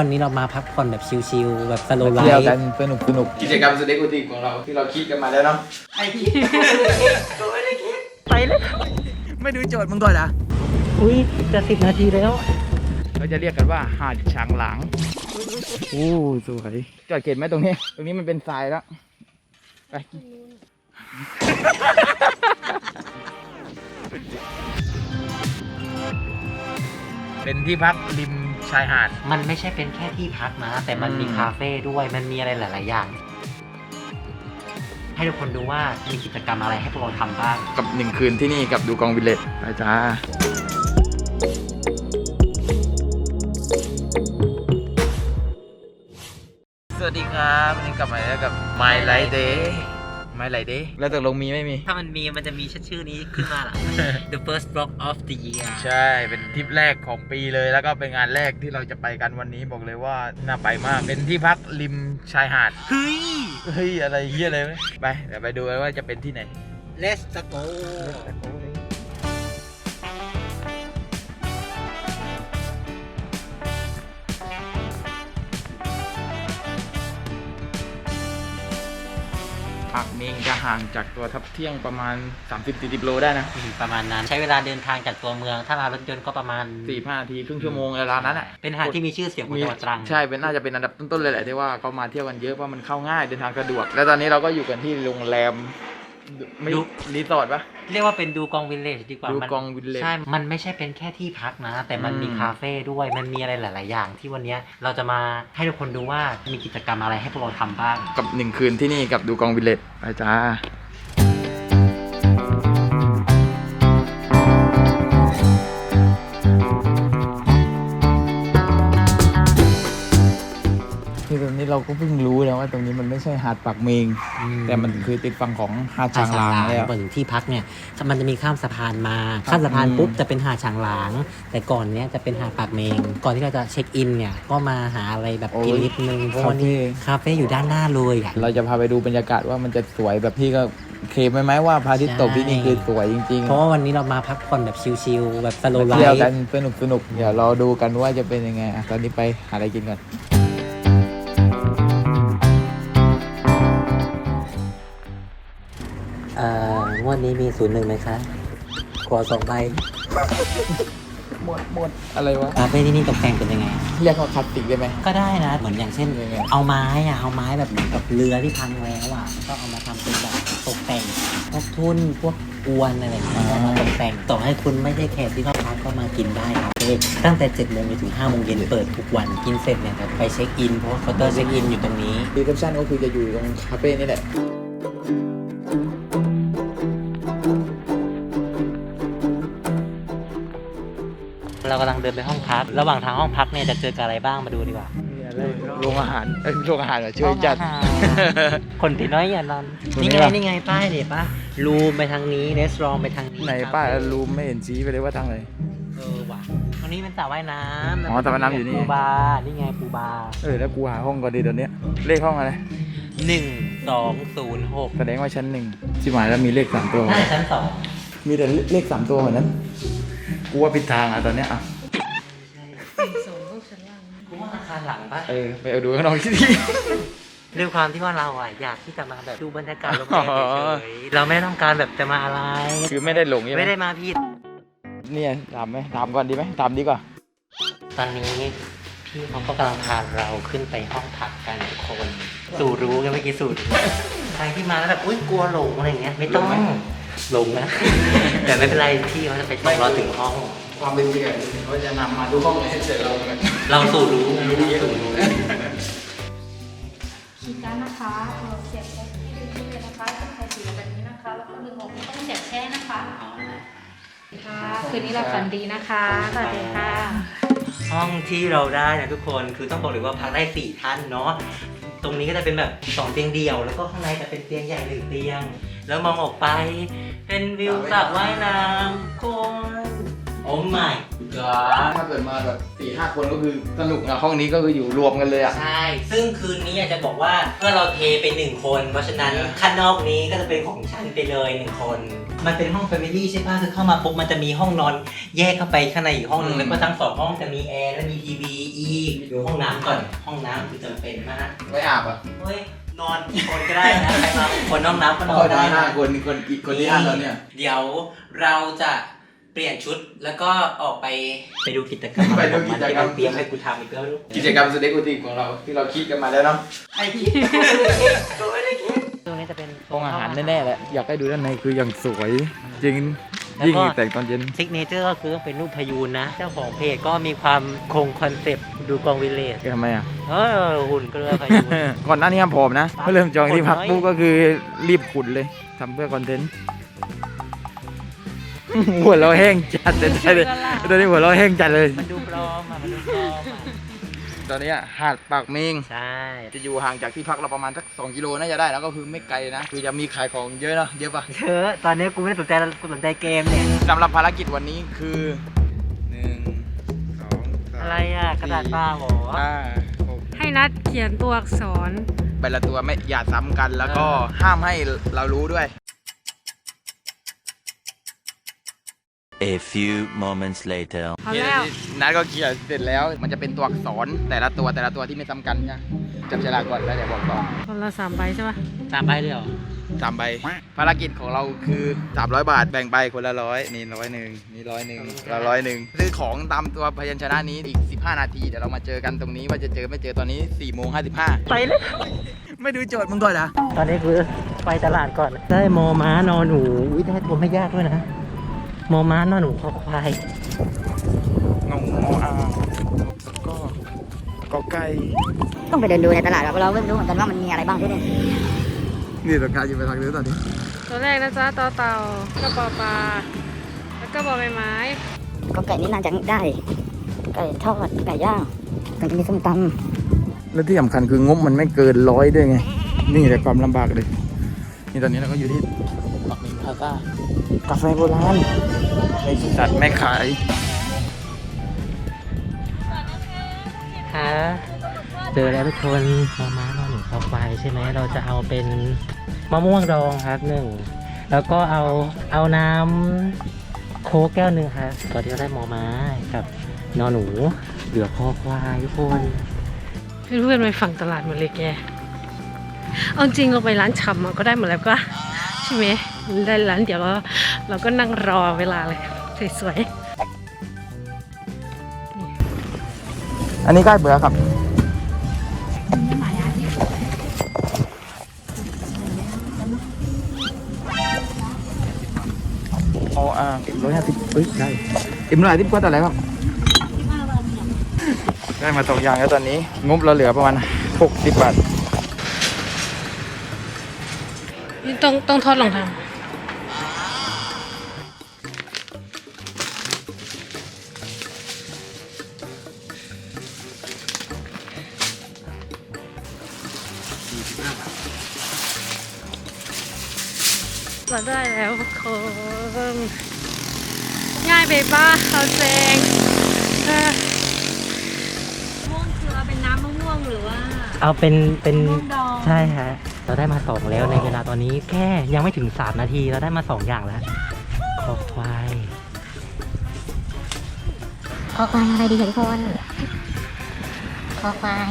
วันนี้เรามาพักผ่อนแบบชิลๆแบบสโลไลเที่ยวฟ์กันสนุกสนุกกิจกรรมสเต็กอุติของเราที่เราคิดกันมาแล้วเนาะไอ้พี่ไปเลยไม่ดูโจทย์มึงก่อนอะอุ้ยจะสิบนาทีแล้ว เราจะเรียกกันว่าหาดช้างหลังโอ้สวยจอดเขตไหมตรงนี้ ตรงนี้มันเป็นทรายแล้วไปเป็นที่พักริม ชายหาด มันไม่ใช่เป็นแค่ที่พักนะ แต่มันมีอืม คาเฟ่ด้วย มันมีอะไรหลาย ๆ อย่าง ให้ทุกคนดูว่ามีกิจกรรมอะไรให้พวกเราทำบ้าง กับหนึ่งคืนที่นี่กับดูกองวิลเลจไปจ้า สวัสดีครับวันนี้กลับมาแล้วกับ My Light Day My Light Day แล้วตกลงมีไม่มี ถ้ามันมีมันจะมีชื่อนี้ขึ้นมาหรอ The first block of the year ใช่ เป็นทริปแรกของปีเลย แล้วก็เป็นงานแรกที่เราจะไปกันวันนี้บอกเลยว่าน่าไปมาก เป็นที่พักริมชายหาด เฮ้ย เฮ้ย อะไรเฮียอะไรไหมไป เดี๋ยวไปดูกันว่าจะเป็นที่ไหน let's go ปากเมงจะห่างจากตัวทับเที่ยงประมาณ 30-40โลได้นะประมาณนั้นใช้เวลาเดินทางจากตัวเมือง ถ้ามารถยนต์ก็ประมาณ45นาทีครึ่งชั่วโมงเวลานั้นอะ เป็นหาดที่มีชื่อเสียงของจังหวัดตรัง ใช่เป็นน่าจะเป็นอันดับต้นๆเลยแหละที่ว่าเขามาเที่ยวกันเยอะเพราะมันเข้าง่ายเดินทางสะดวก แล้วตอนนี้เราก็อยู่กันที่โรงแรม ไม่ดู รีสอร์ทปะ เรียกว่าเป็นดูกองวิลเลจดีกว่าดูมันกองวิลเลจใช่ มันไม่ใช่เป็นแค่ที่พักนะ แต่มันมีอืม คาเฟ่ด้วย มันมีอะไรหลาย ๆ อย่าง ที่วันเนี้ยเราจะมาให้ทุกคนดูว่ามีกิจกรรมอะไรให้พวกเราทำบ้าง กับหนึ่งคืนที่นี่กับดูกองวิลเลจไปจ้า เราก็เพิ่งรู้นะว่าตรงนี้มันไม่ใช่หาดปากเมงแต่มันคือติดฝั่งของหาดหาช้าดงฉางลางหลางแล้วพอถึงที่พักเนี่ยมันจะมีข้ามสะพานมา ข้ามสะพานอืมปุ๊บจะเป็นหาดฉางหลาง แต่ก่อนเนี้ยจะเป็นหาดปากเมง ก่อนที่เราจะเช็คอินเนี่ยก็มาหาอะไรแบบกินนิดนึงเพราะว่านี่คาเฟ่อยู่ด้านหน้าเลยอะเราจะพาไปดูบรรยากาศว่ามันจะสวยแบบที่ก็เคลมไหมไหมว่าพระอาทิตย์ตกที่นี่คือสวยจริงเพราะว่าวันนี้เรามาพักผ่อนแบบชิลๆแบบสโลๆไลเที่ยวฟ์กันสนุกสนุกเดี๋ยวรอดูกันว่าจะเป็นยังไงอะตอนนี้ไปหาอะไรกินก่อน วดนี้มีศูนย์หนึ่งไหมคะ ขอสองใบหมดหมดอะไรวะคาเฟ่ที่นี่ตกแต่งเป็นยังไง เรียกว่าคลาสสิกได้ไหม ก็ได้นะ เหมือนอย่างเช่น ยังไง เอาไม้อะเอาไม้แบบเหมือนกับเรือที่พังแล้วอะก็เอามาทำเป็นแบบตกแต่งพวกทุ่นพวกอวนอะไรอย่างเงี้ยก็มาตกแต่งต่อให้คุณไม่ได้แขกที่เข้าพักก็มากินได้ครับตั้งแต่7โมงจนถึง5โมงเย็นเปิดทุกวันกินเสร็จเนี่ยจะไปเช็คอินเพราะว่าเคาน์เตอร์เช็คอินอยู่ตรงนี้ รีเซพชันก็คือจะอยู่ตรงคาเฟ่นี่แหละ เรากำลังเดินไปห้องพัก ระหว่างทางห้องพักเนี่ยจะเจอกับอะไรบ้างมาดูดีกว่าโรงอาหารเอ้ยโรงอาหารเหรอช่วยจัด ห้องอาหารคนที่น้อยอย่านอนตรงนี้นี่ไงปะ นี่ไงป้ายเนี่ยป้ารูมไปทางนี้เรสรองไปทางนี้ไหนป้ารูมไม่เห็นชี้ไปเลยว่าทางไหน เออว่ะตรงนี้เป็นสระว่ายน้ำอ๋อสระว่ายน้ำอยู่นี่ ปูบาร์นี่ไงปูบาร์เออแล้วกูหาห้องก่อนดีตอนเนี้ยเลขห้องอะไรหนึ่งสองศูนย์หกแสดงว่าชั้นหนึ่งชิบหายแล้วมีเลขสามตัว น่าจะชั้นสองมีแต่เลขสามตัวเหมือนนั้น กูว่าผิดทางอะตอนเนี้ยอะกูว่าอาคารหลังปะเออไปเอาดูข้างนอกที่ดี ด้วยความที่ว่าเราอะอยากที่จะมาแบบดูบรรยากาศโรงแรมอ๋อเฉยๆเราไม่ได้ต้องการแบบจะมาอะไร คือไม่ได้หลงใช่ไหมไม่ได้มาผิด เนี่ยถามไหมถามก่อนดีไหมถามดีกว่า ตอนนี้พี่เขาก็กำลังพาเราขึ้นไปห้องพักกันทุกคน สู่รู้กันเมื่อกี้สู่รู้ใครที่มาแล้วแบบอุ้ยกลัวหลงอะไรอย่างเงี้ยไม่ต้องห ลงไหมหลงนะ แต่ไม่เป็นไรพี่เขาจะไปส่งเราถึงห้อง ความเป็นจริงอะเขาจะนำมาดูห้องให้เสร็จเราเลยเราสู่รู้ไงสู่รู้คีย์การ์ดนะคะเราเสียบแช่ที่ดึงขึ้นเลยนะคะจะใช้สีแบบนี้นะคะ แล้วก็ดึงออกไม่ต้องเสียบแช่นะคะค่ะคืนนี้เราฝันดีนะคะสวัสดีค่ะ ห้องที่เราได้นะทุกคนคือต้องบอกเลยว่าพักได้สี่ท่านเนาะตรงนี้ก็จะเป็นแบบสองเตียงเดี่ยว แล้วก็ข้างในจะเป็นเตียงใหญ่หนึ่งเตียง แล้วมองออกไป เป็นวิวสระว่ายน้ำคนโอ้ my ถ้าเกิดมาแบบสี่ห้าคนก็คือสนุกอะห้องนี้ก็คืออยู่รวมกันเลยอะใช่ ซึ่งคืนนี้อยากจะบอกว่าเมื่อเราเทไปหนึ่งคน เพราะฉะนั้นข้างนอกนี้ก็จะเป็นของฉันไปเลยหนึ่งคน มันเป็นห้องแฟมิลี่ใช่ป่ะคือเข้ามาปุ๊บมันจะมีห้องนอน แยกเข้าไปข้างในอีกห้องหนึงแล้วก็ทั้งสองห้องจะมีแอร์และมีทีวีอีอีกดูห้องน้ำก่อนห้องน้ำคือจำเป็นมากไม่อาบอะเฮ้ย นอนกี่คนก็ได้นะใครมาคนน้องน้ำก็นนออนนได้ได้ห้านะคนคนอีกคนที่ห้าตอนเนี้ยเดี๋ยวเราจะ เปลี่ยนชุดแล้วก็ออกไปไปดูกิจกรรมไปดูกิจกรรม ที่นเตรียมให้กูทำอีกแล้วลูกกิจกรรมสเต็กอุติของเราที่เราคิดกันมาแล้วเนาะไอ้คิดกูไม่ได้คิดตรงนี้จะเป็นห้องอาหารแน่ๆแหละอยากให้ดูด้านในคืออย่างสวย จริงแล้วยิ่งก็แต่งตอนเย็นซิกเนเจอร์ก็คือต้องเป็นรูปพยูนนะ เจ้าของเพจก็มีความคงคอนเซปต์ดูกองวิลเลจทำไมอะเออหุ่นเกลือพยูนก่อนหน้านี้ผอมนะเมื่อเริ่มจองที่พักปุ๊บก็คือรีบขุดเลยทำเพื่อคอนเทนต์ หัวเราะแห้งจัดเลยตอนนี้หัวเราะแห้งจัดเลย มันดูปลอมอะมันดูปลอมอะตอนนี้อะหาดปากเมง ใช่ จะอยู่ห่างจากที่พักเราประมาณสัก2กิโลน่าจะได้แล้วก็คือไม่ไกลนะ คือจะมีขายของเยอะเนาะเยอะปะเธอตอนนี้กูไม่ได้สนใจกูสนใจเกมเนี่ยสำหรับภารกิจวันนี้คือหนึ่งสองสามอะไรอะกระดาษเปล่าเหรอห้าหกให้นัดเขียนตัวอักษรใบละตัวไม่อย่าซ้ำกันแล้วก็ห้ามให้เรารู้ด้วย A few moments later. เอาแล้วนัดก็เขียนเสร็จแล้ว มันจะเป็นตัวอักษรแต่ละตัวแต่ละตัวที่ไม่ซ้ำกันนะจับฉลากก่อนแล้วเดี๋ยวบอกต่อคนละสามใบใช่ปะตามไปเลยเหรอสามใบ ภารกิจของเราคือ 300 บาทแบ่งไปคนละร้อยนี่ร้อยหนึ่งนี่ร้อยหนึ่งเราร้อยหนึ่งซื้อของตามตัวพยัญชนะนี้อีก 15 นาทีเดี๋ยวเรามาเจอกันตรงนี้ว่าจะเจอไม่เจอตอนนี้4โมง55 ไปเลยไม่ดูโจทย์มึงก่อนนะตอนนี้คือไปตลาดก่อน ได้มอม้านอนหนูอุ๊ยได้ตัวไม่ยากด้วยนะ มอม้านอนหนูคอควายงงงออาก็ก็ไก่ต้องไปเดินดูในตลาดครับเราไม่รู้เหมือนกันว่ามันมีอะไรบ้างที่นี่นี่ราคาอยู่ไปทางนี้ตอนนี้ตัวแรกนะจ๊ะต่อเต่ากระปอปลาแล้วก็บอใบไม้ก็ไก่นี่น่าจะได้ ไก่ทอดไก่ย่างมันจะมีส้มตแล้วที่สำคัญคืองบมันไม่เกินร้อยด้วยไง นี่แต่ความลำบากเลย นี่ตอนนี้เราก็อยู่ที่ปักมิง พาซ่ากาแฟโบราณในจัดไม่ขายฮะเจอแล้วทุกคนมอม้านอนหนูคอควายใช่ไหมเราจะเอาเป็นมะม่วงดองครับหนึ่งแล้วก็เอาเอาน้ำโค้กแก้วหนึ่งครับตอนที่เราได้มอม้ากับนอนหนูเหลือคอควายทุกคนไม่รู้เป็นไปฝั่งตลาดหมดเลยแกเอาจริงเราไปร้านชำอะก็ได้หมดแล้วก็ใช่ไหม ได้ร้านเดี๋ยวเราเราก็นั่งรอเวลาเลยสวยอันนี้ใกล้เบื่อครับโอ้อ่าร้อยห้าสิบเอ้ยได้เอ็มร้อยห้าสิบกว่าต่ออะไรครับได้มาสองอย่างแล้วตอนนี้งบเราเหลือประมาณหกสิบบาทๆนี่ต้องต้องทอดลองทำ มาได้แล้วทุกคนง่ายไปป้าเขาเซงเออม่วงคือเอาเป็นน้ำมะม่วงหรือว่า เอาเป็นเป็นม่วงดอง ใช่ฮะเราได้มาสองแล้วในเวลาตอนนี้แค่ยังไม่ถึงสามนาทีเราได้มาสองอย่างแล้วคอควายำคอควายอะไรดีทุกคนคอควาย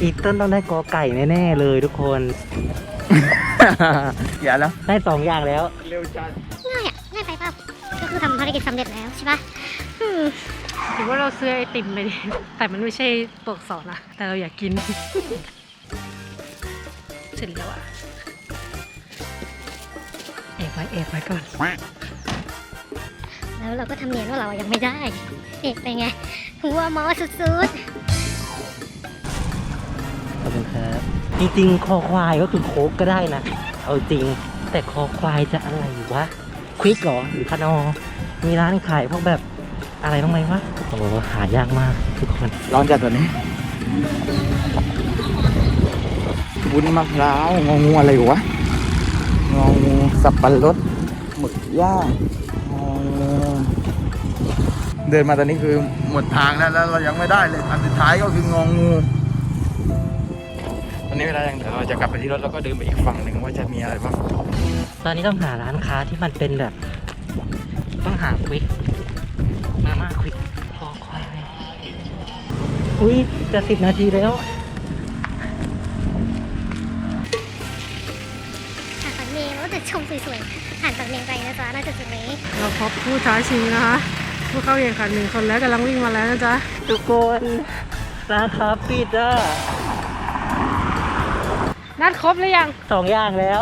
อีเติ้ลต้องได้กอไก่แน่ๆเลยทุกคน อย่าแล้วได้สองอย่างแล้ว เร็วจัดง่ายอะง่ายไปเปล่าก็คือทำภารกิจสำเร็จแล้วใช่ปะอืมหรือว่าเราซื้อไอติมไปดิแต่มันไม่ใช่ตัวอักษรนะแต่เราอยากกิน เสร็จแล้วอะเอกไว้เอกไว้ก่อน แล้วเราก็ทำเนียนว่าเรายังไม่ได้เอกเป็นไงหัวหมอสุดขอบ ครับ จริงๆ คอควายก็คือโคกก็ได้นะ เอาจริง แต่คอควายจะอะไรวะ ควิกเหรอหรือคานอ มีร้านขายพวกแบบอะไรบ้างไหมวะโอ้โหหายากมากทุกคน ร้อนจัดตัวนี้วุ้นมะพร้าวงองูอะไรวะงองูสับปะรดหมึกย่างงองูเดินมาตอนนี้คือหมดทางแล้วแล้วเรายังไม่ได้เลยอันสุดท้ายก็คืององู ตอนนี้เวลายังเดี๋ยวเราจะกลับไปที่รถแล้วก็เดินไปอีกฝั่งหนึ่งว่าจะมีอะไรบ้างตอนนี้ต้องหาร้านค้าที่มันเป็นแบบ ต้องหาควิกมาม่าควิกคอควายอุ้ยจะสิบนาทีแล้วหาดปากเมงว่าจะชมสวยๆหาดปากเมงไปนะจ๊ะน่าจะจุดนี้เราพบผู้ท้าชิงนะคะผู้เข้าแข่งขันหนึ่งคนแล้วกำลังวิ่งมาแล้วนะจ๊ะทุกคนร้านค้าปิดอะ นัดครบหรือยัง สองอย่างแล้ว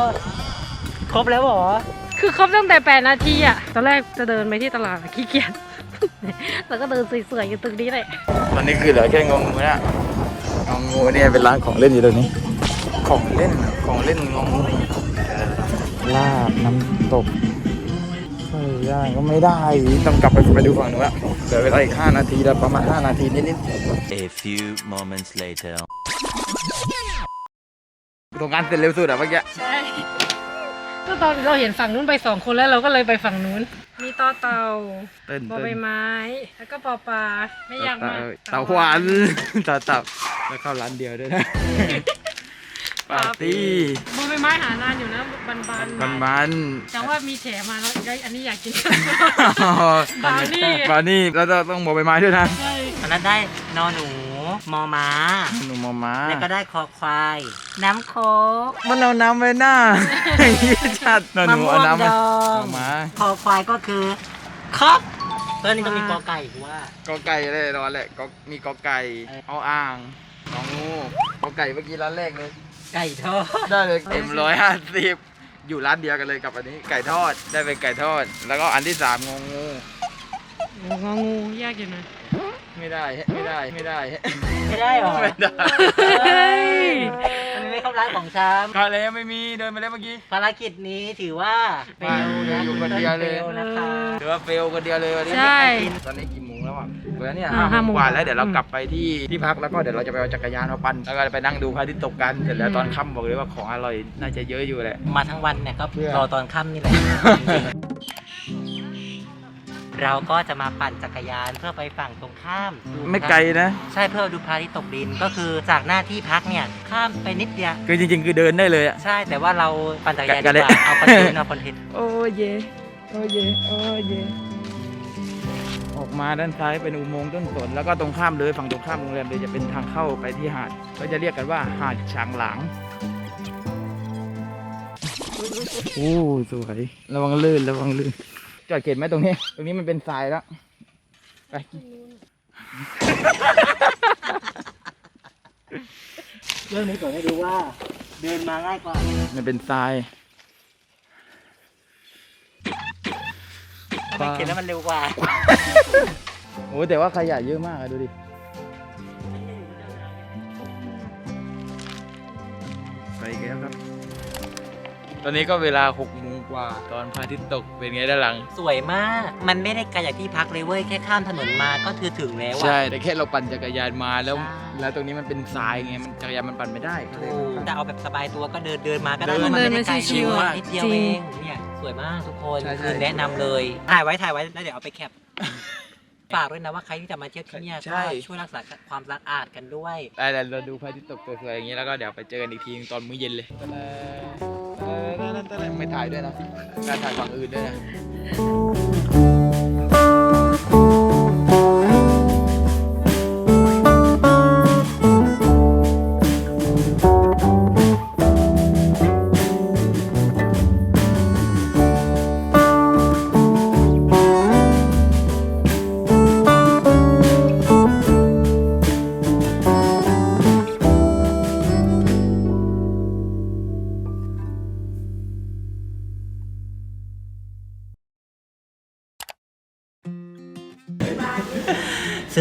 ครบแล้วเหรอ คือครบตั้งแต่8นาทีอะตอนแรกจะเดินไปที่ตลาดขี้เกียจ แล้วก็เดินสวยๆอยู่ตรงนี้เลยตอนนี้คือเหลือแค่งองูนะงองูเนี่ยเป็นร้านของเล่นอยู่ตรงนี้ ของเล่น ของเล่นงองูลาบน้ำตกไส้ย่างก็ไม่ได้ ต้องกลับไปไปดูฝั่งนู้นละเหลือเวลาอีก5นาทีแล้วประมาณ 5 นาทีนิด A few moments later. ๆตรงการเสร็จเร็วสุดอะเมื่อกี้ใช่ก็ตอนเราเห็นฝั่งนู้นไปสองคนแล้วเราก็เลยไปฝั่งนู้น มีต่อเต่าเต้นบอเต้ใบนไม้ แล้วก็ปอปลาไม่ยากมากเต่าหวานเต่าเต่าแล้วเข้าร้านเดียวด้วยนะปาร์ตี้บอใบไม้หานานอยู่นะบันบันมันมันแต่ว่ามีแฉมาแล้วได้อันนี้อยากกินๆบราวนี่บราวนี่แล้วก็ต้องบอกใบไม้ด้วยนะ ใช่อันนั้นได้นอหนู มอม้า หนูมามาแล้วก็ได้คอควาย น้ำโคกมันเอาน้ำไว้หน้าชัดหนูเอาน้ำมะม่วงดมาองเอามาคอควายก็คือครับตัวนี้ต้องมีกอไก่ว่า กอไก่เลยรอแหละก็มีกอไก่เอาอ่างงองูกอไก่เมื่อกี้ร้านแรกเลย ไก่ทอด ได้เลยเต็มร้อยห้าสิบอยู่ร้านเดียวกันเลยกับอันนี้ไก่ทอดได้เป็นไก่ทอด แล้วก็อันที่สามงองู งองูยากอยู่นะ ไม่ได้ไม่ได้ไม่ได้ ไม่ได้หรอไม่ได้ เฮ้ยอันนี้ไม่เข้าร้านของช้ำก็เลยไม่มีเดินไปแล้วเมื่อกี้ ภารกิจนี้ถือว่าเฟลนะอยู่คนเดียวเลย ฟนะคะถือว่าเฟลคนเดียวเลยวันนี้ใช่ ตอนนี้กี่โมงแล้วอะเดี๋ยวเนี่ยอ่าห้าโมงกว่าห้าโมงแล้วเดี๋ยวเราอืมกลับไปที่ที่พักแล้วก็เดี๋ยวเราจะไปเอาจักรยานมาปั่นแล้วก็ไปนั่งดูพระอาทิตย์ตกกันเสร็จแล้วอืมตอนค่ำบอกเลยว่าของอร่อยน่าจะเยอะอยู่แหละ มาทั้งวันเนี่ยก็เพื่อรอตอนค่ำนี่แหละจริงๆ เราก็จะมาปั่นจักรยานเพื่อไปฝั่งตรงข้ามดูไม่ไกลนะ ใช่เพื่อดูพระอาทิตย์ตกดินก็คือจากหน้าที่พักเนี่ยข้ามไปนิดเดียว คือจริง ๆ คือเดินได้เลยอะ ใช่แต่ว่าเราปั่นจักรยานกัดีนกเลยว่าเอาคอนเทนต์เอาคอนเทนต์โอ้เยโอ้เยโอ้เยออกมาด้านซ้ายเป็นอุโมงค์ต้นสนแล้วก็ตรงข้ามเลยฝั่งตรงข้ามโรงแรมเลยจะเป็นทางเข้าไปที่หาดก็จะเรียกกันว่าหาดช้างหลางโอ้สวยระวังลื่นระวังลื่น จอดเข็นไหมตรงนี้ ตรงนี้มันเป็นทรายแล้ว ไป เรื่องนี้ก่อนให้ดูว่า เดินมาง่ายกว่า มันเป็นทรายทำไมเข็นแล้วมันเร็วกว่า โอ้แต่ว่าขยะเยอะมากอะดูดิ ตอนนี้ก็เวลา6โมงกว่า ตอนพระอาทิตย์ตกเป็นไงด้านหลัง สวยมาก มันไม่ได้ไกลจากที่พักเลยเว้ย แค่ข้ามถนนมาก็คือถึงแล้วใช่อะแต่แค่เราปั่นจักรยานมาแล้ว ใช่ แล้วตรงนี้มันเป็นทรายไงมันจักรยานมันปั่นไม่ได้ก็เลยถูกแต่เอาแบบสบายตัวก็เดินเดินมาก็ได้เดินพราะมันไม่ได้ไกลเดินมาชิวๆมากอะนิดเดียวจริเองงเนี่ยสวยมากทุกคนใช่ใช่ คือแนะนำเลย ถ่ายไว้ถ่ายไว้แล้วเดี๋ยวเอาไปแคป ฝากด้วยนะว่าใครที่จะมาเที่ยวที่เนี่ยใช่ ก็ช่วยรักษาความสะอาดกันด้วย ได้แต่เราดูพระอาทิตย์ตกสวยๆอย่างนี้แล้วก็เดี๋ยวไปเจอกันอีกทีตอนมื้อเย็นเลย ไม่ถ่ายด้วยนะการถ่ายฝั่งอื่นด้วยนะ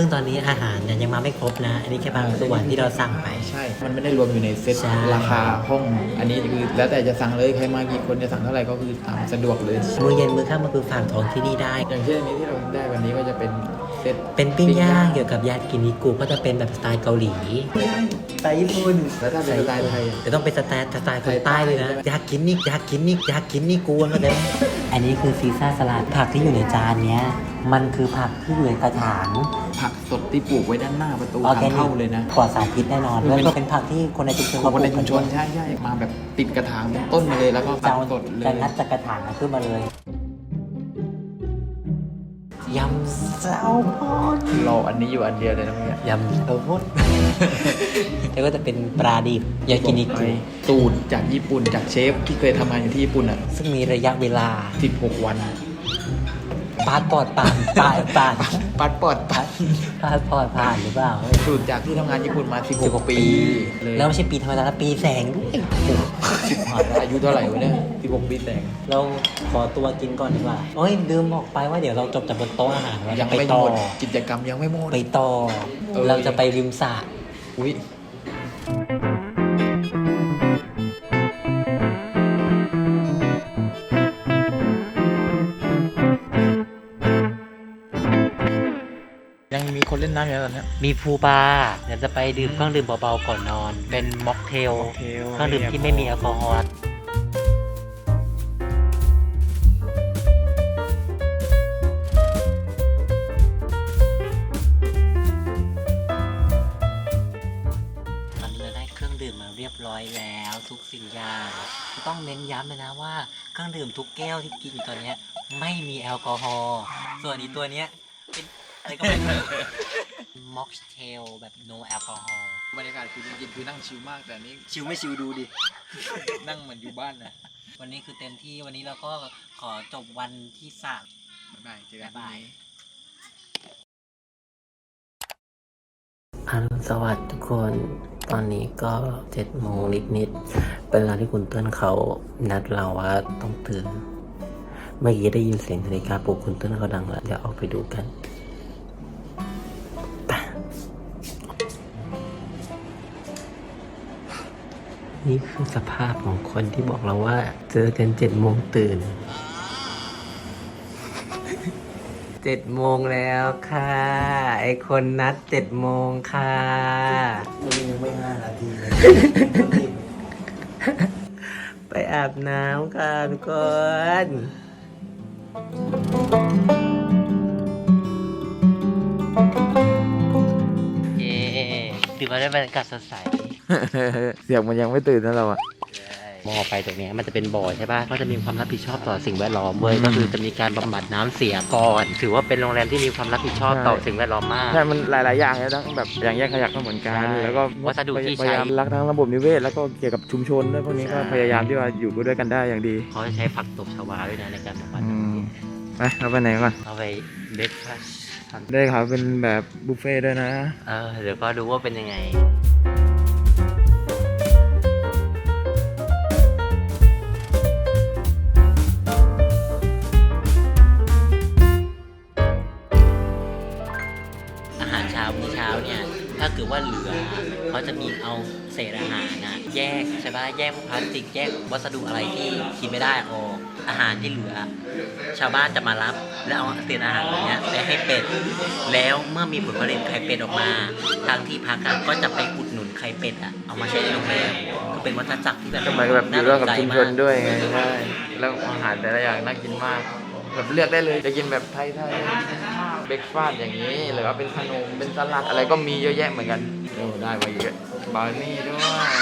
งตอนนี้อาหารเนี่ยยังมาไม่ครบนะ อันนี้แค่บางส่วนที่เราสั่งไป ใช่ มันไม่ได้รวมอยู่ในเซ็ตใช่ ราคาห้อง อันนี้คือแล้วแต่จะสั่งเลยใครมากี่คนจะสั่งเท่าไหร่ก็คือตามสะดวกเลย มื้อเย็นมื้อค่ำก็คือฝากท้องที่นี่ได้ อย่างเช่นอันนี้ที่เราได้วันนี้ก็จะเป็นเซ็ตเป็นปิ้งย่างเกี่ยวกับยากินิกุก็จะเป็นแบบสไตล์เกาหลีส ไตล์ญี่ปุ่นแล้วถ้าเป็นสไตล์ไทยอะ จะต้องเป็นสไตล์สไตล์คนใต้เลยนะยากินนี่ยากินนี่ยากินนี่กูเข้าใจไหมอันนี้คือซีซ่าสลัดผักที่อยู่ในจานเนี้ย มันคือผักที่อยู่ในกระถาง ผักสดที่ปลูกไว้ด้านหน้าประตูออร์ทาแกงนิเข้ากเลยนะ ปลอดสารพิษแน่นอนแล้วก็เป็นผักที่คนในชุมชนของคนในเขาปชุลูมกชกันใช่ใช่มาแบบติดกระถางเป็นต้นมาเลยแล้วก็จะตัดเอาสดเลจะยงัดจากกระถางขึ้นมาเลยน ยำแซลมอนรออันนี้อยู่อันเดียวเลยนะเมื่อกี้ยำแซลมอนแล้วก็จะเป็นปลาดิบยากินิกุตูดจากญี่ปุ่นจากเชฟที่เคยทำงานอยู่ที่ญี่ปุ่นอะซึ่งมีระยะเวลา 16 วัน ปาดปอดปานปาดปานปัดปอดปัดปาดปอดผ่านหรือเปล่าสูตรจากที่ทำงานญี่ปุ่นมา 16 ปี เลยแล้วไม่ใช่ปีธรรมดานะปีแสงด้วยโอ้โหชิบหายแล้วอายุเท่าไหร่วะเนี่ย 16 ปีแต่งเราขอตัวกินก่อนดีกว่าโอ้ยลืมบอกไปว่าเดี๋ยวเราจบจากบนโต๊ะอาหารแล้วยังไปไม่หต่อมดกิจกรรมยังไม่หมด ไปต่อ เออ เราจะไปริมสระอุ้ย มีคนเล่นน้ำอยู่ตอนเนี้ยมีพูลบาร์เดี๋ยวจะไปดื่มเครื่องดื่มเบาๆก่อนนอน เป็นม็อกเทลเครื่องดื่มที่ไม่มีแอลกอฮอล์ตอนนี้เราได้เครื่องดื่มมาเรียบร้อยแล้วทุกสิ่งอย่างต้องเน้นย้ำเลยนะว่าเครื่องดื่มทุกแก้วที่กินอยู่ตอนเนี้ยไม่มีแอลกอฮอล์ส่วนอีตัวเนี้ยเป็น อะไรก็ไม่รู้ม็อกเทลแบบ no แอลกอฮอล์บรรยากาศคือจริงๆคือนั่งชิลมากแต่อันนี้ชิวไม่ชิวดูดิ นั่งเหมือนอยู่บ้านนะวันนี้คือเต็มที่วันนี้เราก็ขอจบวันที่สาม บ๊ายบายเจอกันบ๊ายบายอรุณสวัสดิ์ทุกคน ตอนนี้ก็เจ็ดโมงนิดๆ เป็นเวลาที่คุณเติ้ลเขานัดเราว่าต้องตื่น เมื่อกี้ได้ยินเสียงนาฬิกาปลุกคุณเติ้ลเขาดังแล้ว เดี๋ยวออกไปดูกัน นี่คือสภาพของคนที่บอกเราว่า เจอกันเจ็ดโมงตื่นเจ็ดโมงแล้วค่ะ ไอคนนัดเจ็ดโมงค่ะยังไม่ห้านาทีเลยไปอาบน้ำค่ะทุกคนเย้ตื่นมาได้บรรยากาศสดใส เสียงมันยังไม่ตื่นนะเราอะบ่อไปตรงเนี้ยมันจะเป็นบ่อใช่ป่ะก็จะมีความรับผิดชอบต่อสิ่งแวดล้อมเว้ยก็คือจะมีการบำบัดน้ำเสียก่อน ถือว่าเป็นโรงแรมที่มีความรับผิดชอบต่อสิ่งแวดล้อมมาก ใช่ มันหลาย ๆ อย่างเลยทั้งแบบอย่างแยกขยะก็เหมือนกัน ใช่แล้วก็วัสดุที่ใช้ พยายามรักทั้งระบบนิเวศ แล้วก็เกี่ยวกับชุมชนด้วยพวกนี้ก็ใช่พยายามที่ว่าอยู่ด้วยกันได้อย่างดีเขาจะใช้ผักตบชวาด้วยนะในการบำบัดอืมไปเราไปไหนก่อน เอาไปเด็กพัชได้ข่าวเป็นแบบบุฟเฟ่ต์ด้วยนะ เออเดี๋ยวก็ดูว่าเป็นยังไง ว่าเหลือเขาจะมีเอาเศษอาหารนะแยกใช่ปะแยกพวกพลาสติกแยกวัสดุอะไรที่กินไม่ได้ออกอาหารที่เหลือ ชาวบ้านจะมารับ แล้วเอาเศษอาหารเหล่านี้ไปให้เป็ดแล้วเมื่อมีผลผลิตไข่เป็ดออกมาทางที่พักอะก็จะไปอุดหนุนไข่เป็ดอะเอามาใช้ในโรงแรมก็เป็นวัฏจักรที่แบบก็เหมือนแบบอยู่ร่วมกับน่าสชุมใจชนด้วยไงใช่แล้วอาหารแต่ละอย่างน่ากินมาก แบบเลือกได้เลยจะกินแบบไทยไทย เบรกฟาสต์อย่างนี้หรือว่าเป็นขนมเป็นสลัดอะไรก็มีเยอะแยะเหมือนกันโอ้ได้มาเยอะบาวนี่ด้วย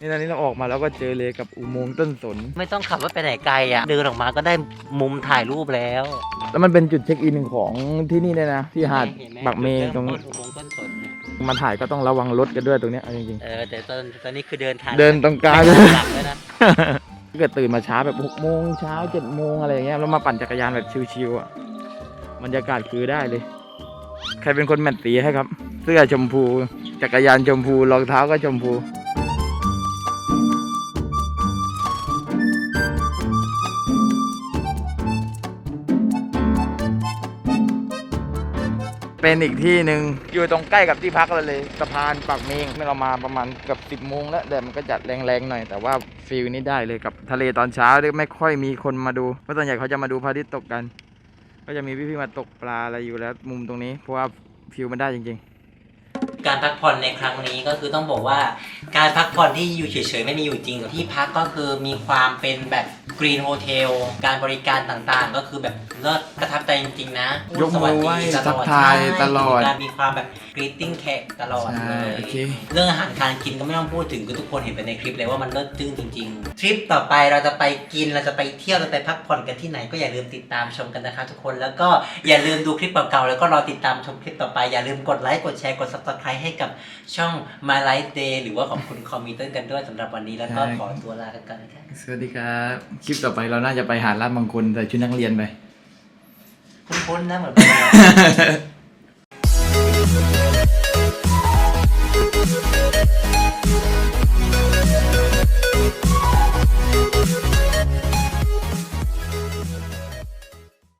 นี่ตอนนี้เราออกมาแล้วก็เจอเลยกับอุโมงค์ต้นสน ไม่ต้องขับรถไปไหนไกลอะเดินออกมาก็ได้มุมถ่ายรูปแล้ว แล้วมันเป็นจุดเช็คอินของที่นี่เลยนะ ที่หาดห็นไหบักเมงตรงจุดเมต้นอุโมงค์ต้นสนเนี่ยมาถ่ายก็ต้องระวังรถกันด้วยตรงเนี้ยเอาจริงเออแต่ตอนตอนนี้คือเดินทางๆเดินตรงกลางไม่หลังเลยนะถ้าเกิดตื่นมาช้าแบบ6โมงเช้า7โมงอะไรอย่างเงี้ยแล้วมาปั่นจักรยานแบบชิวๆอะ บรรยากาศคือได้เลย ใครเป็นคนแมทสีให้ครับ เสื้อชมพู จักรยานชมพูรองเท้าก็ชมพูเป็นอีกที่หนึ่งอยู่ตรงใกล้กับที่พักเราเลยสะพานปากเมงเรามาประมาณเกือบสิบโมงแล้วแต่มันก็จัดแรงๆหน่อย แต่ว่าฟิลนี้ได้เลยกับทะเลตอนเช้าที่ไม่ค่อยมีคนมาดูเพราะส่วนใหญ่เขาจะมาดูพระอาทิตย์ตกกัน ก็จะมีพี่ๆมาตกปลาอะไรอยู่แล้ว มุมตรงนี้เพราะว่าฟิวมันได้จริง การพักผ่อนในครั้งนี้ก็คือต้องบอกว่า การพักผ่อนที่อยู่เฉยๆไม่มีอยู่จริงที่พักก็คือมีความเป็นแบบกกรีนโฮเทลการบริการต่างๆ ก็คือแบบเลิศประทับใจจริงๆนะพูดยกมือไหว้สทัสกดีทายตลอดใช่การมีความแบบกรีตติ้งแขกตลอดใช่เลยโอเคเรื่องอาหารการกินก็ไม่ต้องพูดถึงคือทุกคนเห็นไปในคลิปเลยว่ามันเลิศจึ้งจริง ๆ ทริปต่อไปเราจะไปกินเราจะไปเที่ยวเราไปพักผ่อนกันที่ไหนก็อย่าลืมติดตามชมกันนะคะทุกคนแล้วก็อย่าลืมดูคลิปเก่าๆแล้วก็รอติดตามชมคลิปต่อไปอย่าลืมกดไลค์กดแชร์กด Subscribe ให้กับช่อง My Life Day หรือว่าของคุณคอมมิเตอร์กันด้วยสำหรับวันนี้แล้วก็ขอตัวลากันก่อนนะครับสวัสดีครับ คลิปต่อไปเราน่าจะไปหาร้านบางคนแต่ชุดนักเรียนไป คุ้นๆนะเหมือนกัน